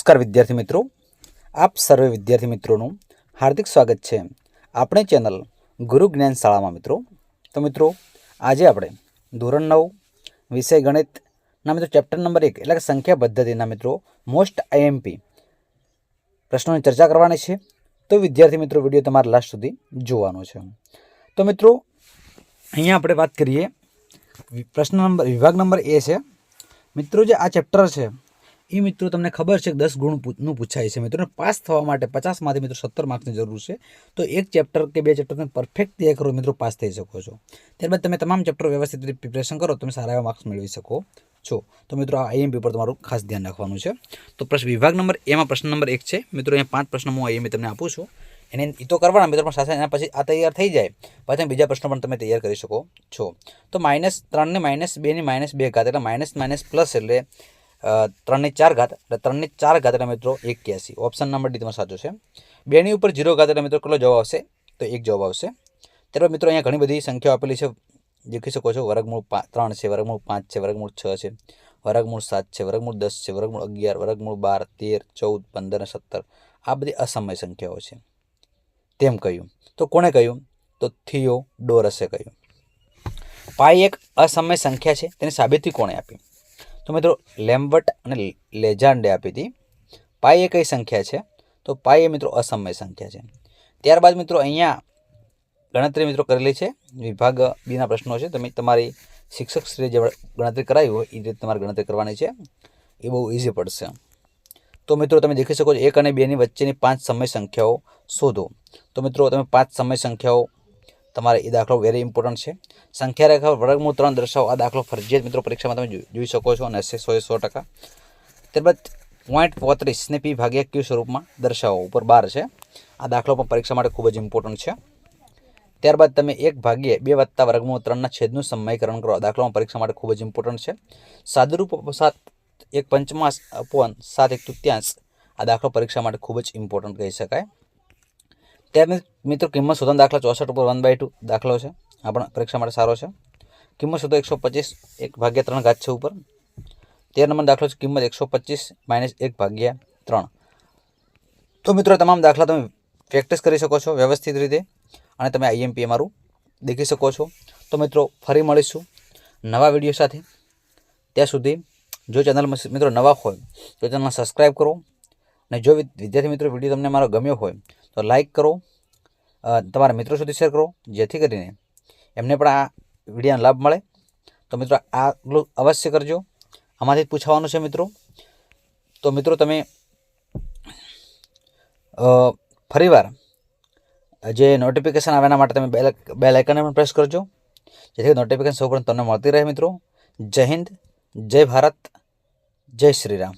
નમસ્કાર વિદ્યાર્થી મિત્રો. આપ સર્વે વિદ્યાર્થી મિત્રોનું હાર્દિક સ્વાગત છે આપણે ચેનલ ગુરુ જ્ઞાન શાળામાં મિત્રો. તો મિત્રો, આજે આપણે ધોરણ નવ, વિષય ગણિતના મિત્રો ચેપ્ટર નંબર એક એટલે કે સંખ્યા પદ્ધતિના મિત્રો મોસ્ટ આઈએમપી પ્રશ્નોની ચર્ચા કરવાની છે. તો વિદ્યાર્થી મિત્રો, વીડિયો તમારે લાસ્ટ સુધી જોવાનો છે. તો મિત્રો, અહીંયા આપણે વાત કરીએ. પ્રશ્ન નંબર, વિભાગ નંબર એ છે. મિત્રો, જે આ ચેપ્ટર છે એ મિત્રો તમને ખબર છે કે દસ ગુણ પૂ- પૂછાય છે મિત્રો. પાસ થવા માટે પચાસમાંથી મિત્રો સત્તર માર્ક્સની જરૂર છે. તો એક ચેપ્ટર કે બે ચેપ્ટર તમે પરફેક્ટ તૈયાર કરો મિત્રો પાસ થઈ શકો છો. ત્યારબાદ તમે તમામ ચેપ્ટર વ્યવસ્થિત રીતે પ્રિપરેશન કરો, તમે સારા એવા માર્ક્સ મેળવી શકો છો. તો મિત્રો આ આઈએમપી પર તમારું ખાસ ધ્યાન રાખવાનું છે. તો પ્રશ્ન વિભાગ નંબર એમાં પ્રશ્ન નંબર એક છે. મિત્રો અહીંયા પાંચ પ્રશ્નો હું આઈએમપી તમને આપું છું. એને એ તો કરવાના મિત્રો, પણ સાથે એના પછી આ તૈયાર થઈ જાય. પછી બીજા પ્રશ્નો પણ તમે તૈયાર કરી શકો છો. તો માઇનસ ત્રણને માઇનસ બેની માઇનસ બે ઘાત એટલે માઇનસ માઇનસ પ્લસ એટલે ત્રણની ચાર ઘાત એટલે ત્રણની ચાર ઘાત મિત્રો એક્યાસી. ઓપ્શન નંબર ડી સાચો છે. બેની ઉપર જીરો ઘાત મિત્રો કેટલો જવાબ આવશે? તો એક જવાબ આવશે. ત્યારબાદ મિત્રો અહીંયા ઘણી બધી સંખ્યાઓ આપેલી છે. દેખી શકો છો, વર્ગમૂળ ત્રણ છે, વર્ગમૂળ પાંચ છે, વર્ગમૂળ છ છે, વર્ગમૂળ સાત છે, વર્ગમૂળ દસ છે, વર્ગમૂળ અગિયાર, વર્ગમૂળ બાર, તેર, ચૌદ, પંદર અને સત્તર. આ બધી અસમય સંખ્યાઓ છે. તેમ કહ્યું. તો કોણે કહ્યું? તો થિયો ડોરસે કહ્યું. પાઈ એક અસમય સંખ્યા છે. તેની સાબિતી કોણે આપી? તો મિત્રો, લેમ્બર્ટ અને લેજાન્ડે આપી હતી. પાઈ એ કઈ સંખ્યા છે? તો પાઈ એ મિત્રો અસમય સંખ્યા છે. ત્યારબાદ મિત્રો, અહીંયા ગણતરી મિત્રો કરેલી છે. વિભાગ બીના પ્રશ્નો છે. તમે તમારી શિક્ષક શ્રી જે ગણતરી કરાવી હોય એ રીતે તમારે ગણતરી કરવાની છે. એ બહુ ઇઝી પડશે. તો મિત્રો, તમે દેખી શકો છો, એક અને બેની વચ્ચેની પાંચ સમય સંખ્યાઓ શોધો. તો મિત્રો, તમે પાંચ સમય સંખ્યાઓ તમારે એ દાખલો વેરી ઇમ્પોર્ટન્ટ છે. સંખ્યા રેખા વર્ગમૂળ ત્રણ દર્શાવો. આ દાખલો ફરજિયાત મિત્રો પરીક્ષામાં તમે જોઈ- શકો છો અને હશે સો સો ટકા. ત્યારબાદ પોઈન્ટ પોત્રીસને પી ભાગ્યા ક્યુ સ્વરૂપમાં દર્શાવો. ઉપર બાર છે. આ દાખલો પણ પરીક્ષા માટે ખૂબ જ ઇમ્પોર્ટન્ટ છે. ત્યારબાદ તમે એક ભાગ્યે બે વત્તા વર્ગમૂળ ત્રણના છેદનું સમયકરણ કરો. આ દાખલામાં પરીક્ષા માટે ખૂબ જ ઇમ્પોર્ટન્ટ છે. સાદુરૂપ સાત એક પંચમાંશ અપવન સાત એક તૃત્યાંશ આ દાખલો પરીક્ષા માટે ખૂબ જ ઇમ્પોર્ટન્ટ કહી શકાય. ત્યારબાદ મિત્રો કિંમત શોધન દાખલા ચોસઠ ઉપર વન બાય ટુ દાખલો છે. આપણા પણ પરીક્ષા માટે સારો છે. કિંમત શોધો એકસો પચીસ એક ભાગ્યા ત્રણ ઘાત છે ઉપર. તેર નંબર દાખલો છે, કિંમત એકસો પચીસ માઇનસ એક ભાગ્યા ત્રણ. તો મિત્રો તમામ દાખલા તમે પ્રેક્ટિસ કરી શકો છો વ્યવસ્થિત રીતે અને તમે આઈએમપી અમારું દેખી શકો છો. તો મિત્રો, ફરી મળીશું નવા વીડિયો સાથે. ત્યાં સુધી જો ચેનલ મિત્રો નવા હોય, તો ચેનલ સબસ્ક્રાઈબ કરો. અને જો વિદ્યાર્થી મિત્રો વીડિયો તમને મારો ગમ્યો હોય તો લાઈક કરો. તમારા મિત્રો સુધી શેર કરો. જેથી કરીને એમને પણ આ વિડીયોનો લાભ મળે. તો મિત્રો, આગલું અવશ્ય કરજો. આમાંથી જ પૂછવાનું છે મિત્રો. તો મિત્રો, તમે ફરીવાર જે નોટિફિકેશન આવે એના માટે તમે બેલ બેલ આઇકનને પણ પ્રેસ કરજો. જેથી નોટિફિકેશન સૌપ્રથમ તમને મળતી રહે મિત્રો. જય હિન્દ, જય ભારત, જય શ્રી રામ.